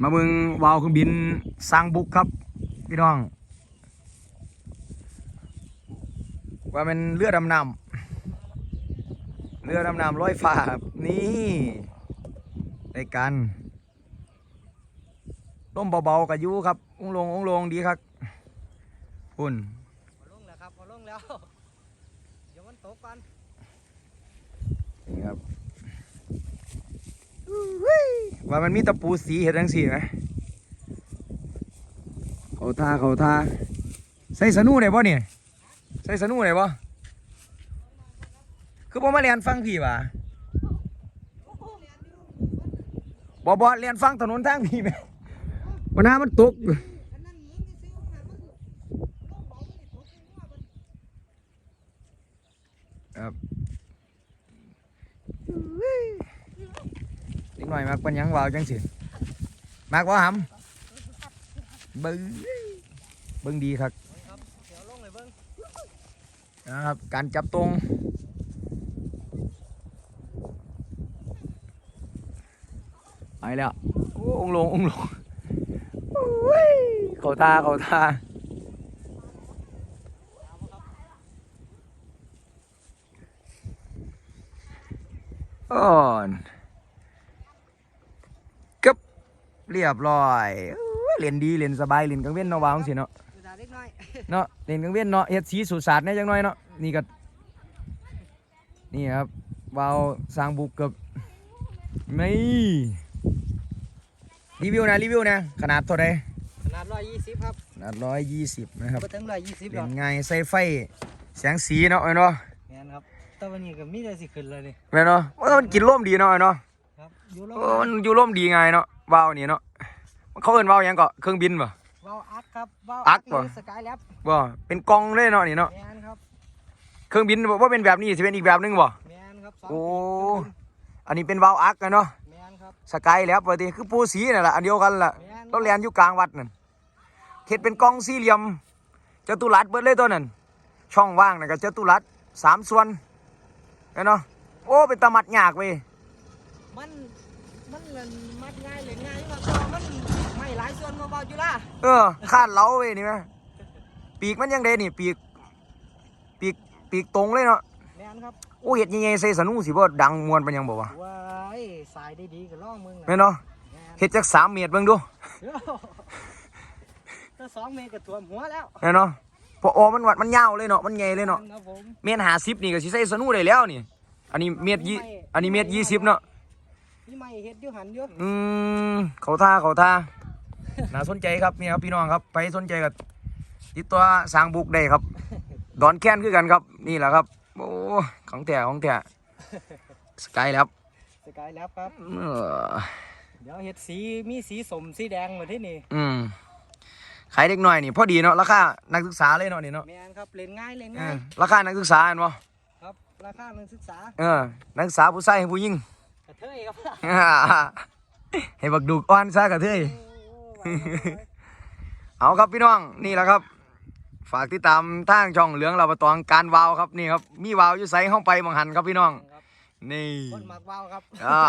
มาเบิ่งวาวเครื่องบินสร้างบุกครับ พี่น้อง ว่าเป็นเรือดำน้ำเรือดำน้ำร้อยฟ้าครับนี่ในกันร่มเบาๆกับยูครับองลงองลงดีครับพุ่นพอลงแล้วครับพอลงแล้วเดี๋ยวมันตกกันนี่ครับ ว่ามันมีตะปูสีเห็ดจังสีไหมเขาทาเขาทาใส่สนูได้ป่ะเนี่ยใส่สนูได้ป่ะคือบ่มาเรียนฟังพี่วะบ่บ่เรียนฟังถนนทางพี่ไหมปัญหามันตกครับ หน่อยมากเป็นยังวาวจังสิมากว่าหำเบิ้งเบิ้งดีครับนะครับการจับตรงไปแล้วโอ้องลงองลงเขาท่าเขาท่าอ่อนกึบ เรียบร้อยโอ้ยเล่นดีเล่นสบายเล่นกลางเว้นเนาะวางสิเนาะดูดาเล็กน้อยเนาะเล่นกลางเว้นเนาะเฮ็ดสีสุสาดแหน่จังน้อยเนาะนี่ก็นี่ครับวาวสร้างบุกเกับนี่รีวิวนะรีวิวนะขนาดเท่าใดขนาดร้อยยี่สิบครับขนาดร้อยยี่สิบนะครับก็ถึงร้อยยี่สิบหรเล่อกนไงใส่ไฟแสงสีเนาะไอ้เนาะแม่นครับแต่วันนี้ก็มีแต่สิขึ้นเลยนี่แม่นเนาะว่ามันกินร่มดีเนาะไอ้เนาะครับอยู่ลงเออมันอยู่ร่มดีไงเนาะ วาวนี่เนาะเขาเอิ้นวาวหยังก็เครื่องบินป่ะว้าวอักครับว้าวอักบ่สกายแลบบ่เป็นกล่องเลยเนาะนี่เนาะแม่นครับเครื่องบินบ่ว่าเป็นแบบนี้สิเป็นอีกแบบหนึงบ่ แม่นครับสงโอ้ปีอันนี้เป็นวาวอักอะเนาะแม่นครับสกายแล้วปกติคือปูสีนั่นแหละอันเดียวกันล่ะ แม่นเราเรียนอยู่กลางวัดนั่นเฮ็ดเป็นกล่องสี่เหลี่ยมจตุรัสเบิดเลยตัวนั้นช่องว่างนั่นก็จตุรัสสามส่วนเห็นเนาะ โอ้ เป็นตะมัดยากเว้ยมัน มันเงินมัดง่ายเลยง่ายมากแต่ว่ามันไม่หลายส่วนมาเบาจุฬาเออคาดเล้าเว้ยนี่ไหมปีกมันยังไดนี่ปีก ปีกปีกตรงเลยเนาะแม่นครับโอ้เฮ็ดยังไงใส่สนุสิบ่ดังมวนปานหยังบ่วะว้ายสายได้ดีก็ล่องมึงแม่นเนาะแม่นเฮ็ดจักสามเมตรเบิ่งดูเดี๋ยวถ้าสองเมตรก็ท่วมหัวแล้วแม่นเนาะเพราะโอมันวัดมันยาวเลยเนาะมันใหญ่เลยเนาะครับผมเมตร50นี่ก็สิใส่สนุได้แล้วนี่ อันนี้เมตรยี่อันนี้เมตรยี่สิบเนาะ พี่ไม่เฮ็ดอยู่หันอยู่อืมเขาท่าเขาท่า น่าสนใจครับนี่ครับพี่น้องครับไปสนใจกับติดตัวสร้างบุกได้ครับ ดอนแค้นคือกันครับ นี่แหละครับ โอ้ของแท้ของแท้สกายแล้วสกายแล้วครับ เออเดี๋ยวเฮ็ดสีมีสีสมสีแดงมาที่นี่อืมขายเด็กหน่อยนี่พอดีเนาะราคานักศึกษาเลยเนาะนี่เนาะแมนครับเล่นง่ายเล่นเอง่ายอราคานักศึกษาเห็นบ่ครับราคานักศึกษาเออนักศึกษาผู้ชายให้ผู้หญิงกระ เทยครับให้บักดูกอ่อนซะกะเทยโอ้โหว่าไปเอาครับพี่น้องนี่แหละครับ ฝากติดตามทางช่องเหลืองเราประตองการวาวครับนี่ครับ มีวาวอยู่ใส่ห้องไปบังหันครับพี่น้องครับนี่คนมักว่าวครับอ่า